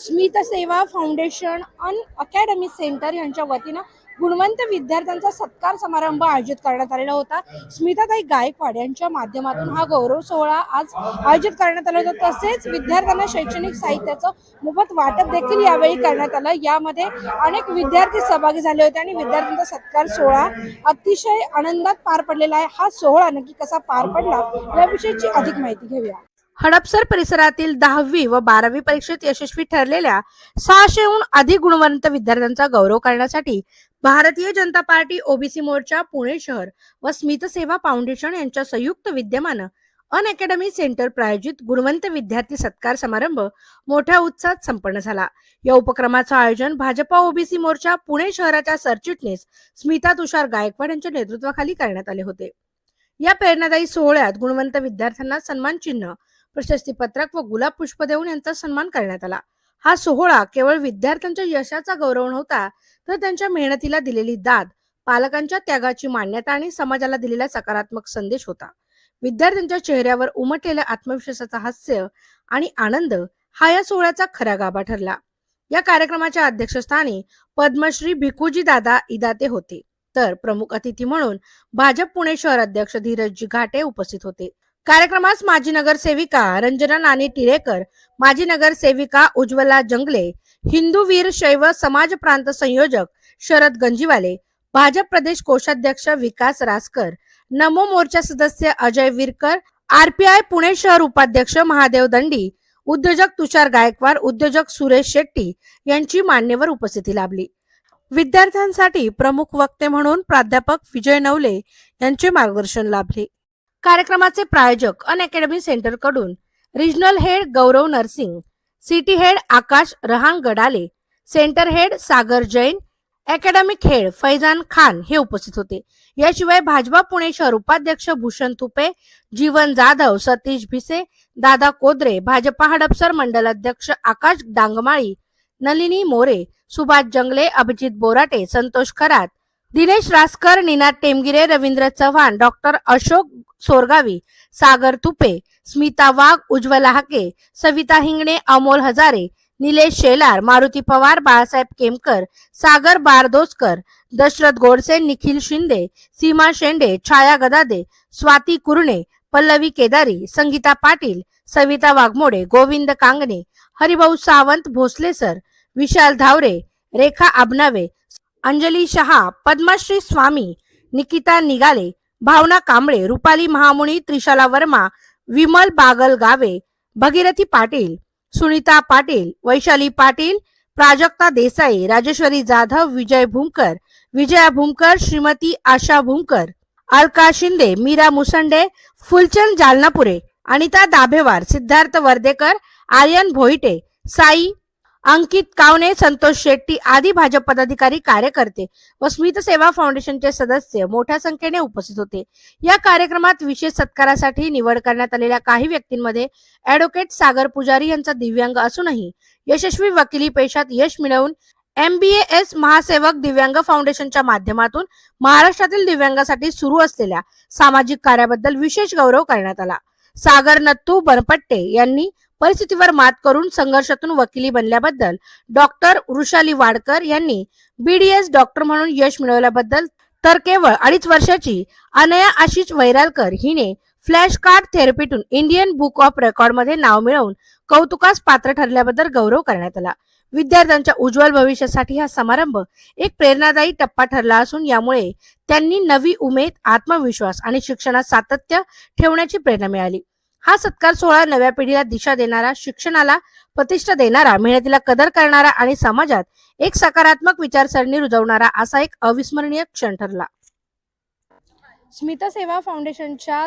स्मित सेवा फाउंडेशन अन academy centre यांच्या वतीनं गुणवंत विद्यार्थ्यांचा सत्कार समारंभ आयोजित करण्यात आलेला होता. स्मिताताई गायकवाड यांच्या माध्यमातून हा गौरव सोहळा आज आयोजित करण्यात आला होता. तसेच विद्यार्थ्यांना शैक्षणिक साहित्याचं मोफत वाटप देखील यावेळी करण्यात आलं. यामध्ये अनेक विद्यार्थी सहभागी झाले होते आणि विद्यार्थ्यांचा सत्कार सोहळा अतिशय आनंदात पार पडलेला आहे. हा सोहळा नक्की कसा पार पडला याविषयीची अधिक माहिती घेऊया. हडपसर परिसरातील दहावी व बारावी परीक्षेत यशस्वी ठरलेल्या सहाशेहून अधिक गुणवंत विद्यार्थ्यांचा गौरव करण्यासाठी भारतीय जनता पार्टी ओबीसी मोर्चा पुणे शहर व स्मितसेवा फाउंडेशन यांच्या संयुक्त विद्यमानं अन अकॅडमी सेंटर प्रायोजित गुणवंत विद्यार्थी सत्कार समारंभ मोठ्या उत्साहात संपन्न झाला. या उपक्रमाचं आयोजन भाजपा ओबीसी मोर्चा पुणे शहराच्या सरचिटणीस स्मिता तुषार गायकवाड यांच्या नेतृत्वाखाली करण्यात आले होते. या प्रेरणादायी सोहळ्यात गुणवंत विद्यार्थ्यांना सन्मान चिन्ह प्रशस्ती पत्रक व गुलाब पुष्प देऊन यांचा सन्मान करण्यात आला. हा सोहळा केवळ विद्यार्थ्यांच्या यशाचा गौरव नव्हता तर त्यांच्या मेहनतीला दिलेली दाद पालकांच्या त्यागाची मान्यता आणि समाजाला दिलेला सकारात्मक संदेश होता. विद्यार्थ्यांच्या चेहऱ्यावर उमटलेल्या आत्मविश्वासाचा हास्य आणि आनंद हा या सोहळ्याचा खरा गाभा ठरला. या कार्यक्रमाच्या अध्यक्षस्थानी पद्मश्री भिकुजी दादा इदाते होते. तर प्रमुख अतिथी म्हणून भाजप पुणे शहर अध्यक्ष धीरजी घाटे उपस्थित होते. कार्यक्रमास माजी नगरसेविका रंजना नानी टिळेकर माजी नगरसेविका उज्ज्वला जंगले हिंदू वीर शैव समाज प्रांत संयोजक शरद गंजीवाले भाजप प्रदेश कोषाध्यक्ष विकास रासकर नमो मोर्चा सदस्य अजय विरकर आरपीआय पुणे शहर उपाध्यक्ष महादेव दंडी उद्योजक तुषार गायकवाड उद्योजक सुरेश शेट्टी यांची मान्यवर उपस्थिती लाभली. विद्यार्थ्यांसाठी प्रमुख वक्ते म्हणून प्राध्यापक विजय नवले यांचे मार्गदर्शन लाभले. कार्यक्रमाचे प्रायोजक Unacademy सेंटरकडून regional head Gaurav Narsing city head Akash Rahang Gadale centre head Sagar Jain academic head Faizan Khan हे उपस्थित होते. याशिवाय भाजपा पुणे शहर उपाध्यक्ष भूषण तुपे जीवन जाधव सतीश भिसे दादा कोदरे भाजपा हडपसर मंडल अध्यक्ष आकाश डांगमाळी नलिनी मोरे सुभाष जंगले अभिजित बोराटे संतोष खरात दिनेश रासकर निनाद टेमगिरे रवींद्र चव्हाण डॉक्टर अशोक सोरगावी सागर तुपे स्मिता वाघ उज्ज्वला हाके सविता हिंगणे अमोल हजारे निलेश शेलार मारुती पवार बाळासाहेब केमकर सागर बारदोसकर दशरथ गोडसे निखिल शिंदे सीमा शेंडे छाया गदादे स्वाती कुरणे पल्लवी केदारी संगीता पाटील सविता वाघमोडे गोविंद कांगणे हरिभाऊ सावंत भोसले सर विशाल धावरे रेखा आबनावे अंजली शहा पद्मश्री स्वामी निकिता निगाले भावना कांबळे रुपाली महामुनी त्रिशाला वर्मा विमल बागल गावे भगीरथी पाटील सुनीता पाटील वैशाली पाटील प्राजक्ता देसाई राजेश्वरी जाधव विजय भूमकर विजया भूमकर श्रीमती आशा भूमकर अलका शिंदे मीरा मुसंडे फुलचंद जालनापुरे अनिता दाभेवार सिद्धार्थ वर्देकर आर्यन भोईटे साई अंकित कावणे संतोष शेट्टी आदी भाजप पदाधिकारी कार्यकर्ते व स्मित सेवा फाउंडेशनचे सदस्य मोठ्या संख्येने उपस्थित होते. या कार्यक्रमात विशेष सत्कारासाठी निवड करण्यात आलेल्या काही व्यक्तींमध्ये ऍडव्होकेट सागर पुजारी यांचा दिव्यांग असूनही यशस्वी वकिली पेशात यश मिळवून एमबीएस महासेवक दिव्यांग फाउंडेशनच्या माध्यमातून महाराष्ट्रातील दिव्यांगासाठी सुरू असलेल्या सामाजिक कार्याबद्दल विशेष गौरव करण्यात आला. सागर नत्तू बनपट्टे यांनी परिस्थितीवर मात करून संघर्षातून वकिली बनल्याबद्दल डॉक्टर वृषाली वाडकर यांनी बीडीएस डॉक्टर म्हणून यश मिळवल्याबद्दल तर केवळ अडीच वर्षाची अनया आशिष वैरालकर हिने फ्लॅश कार्ड थेरपीतून इंडियन बुक ऑफ रेकॉर्डमध्ये नाव मिळवून कौतुकास पात्र ठरल्याबद्दल गौरव करण्यात आला. विद्यार्थ्यांच्या उज्ज्वल भविष्यासाठी हा समारंभ एक प्रेरणादायी टप्पा ठरला असून यामुळे त्यांनी नवी उमेद आत्मविश्वास आणि शिक्षणात सातत्य ठेवण्याची प्रेरणा मिळाली. हा सत्कार सोहळा नव्या पिढीला दिशा देणारा शिक्षणाला प्रतिष्ठा देणारा मेहनतीला कदर करणारा आणि समाजात एक सकारात्मक विचारसरणी रुजवणारा असा एक अविस्मरणीय क्षण ठरला. स्मिता सेवा फाउंडेशनच्या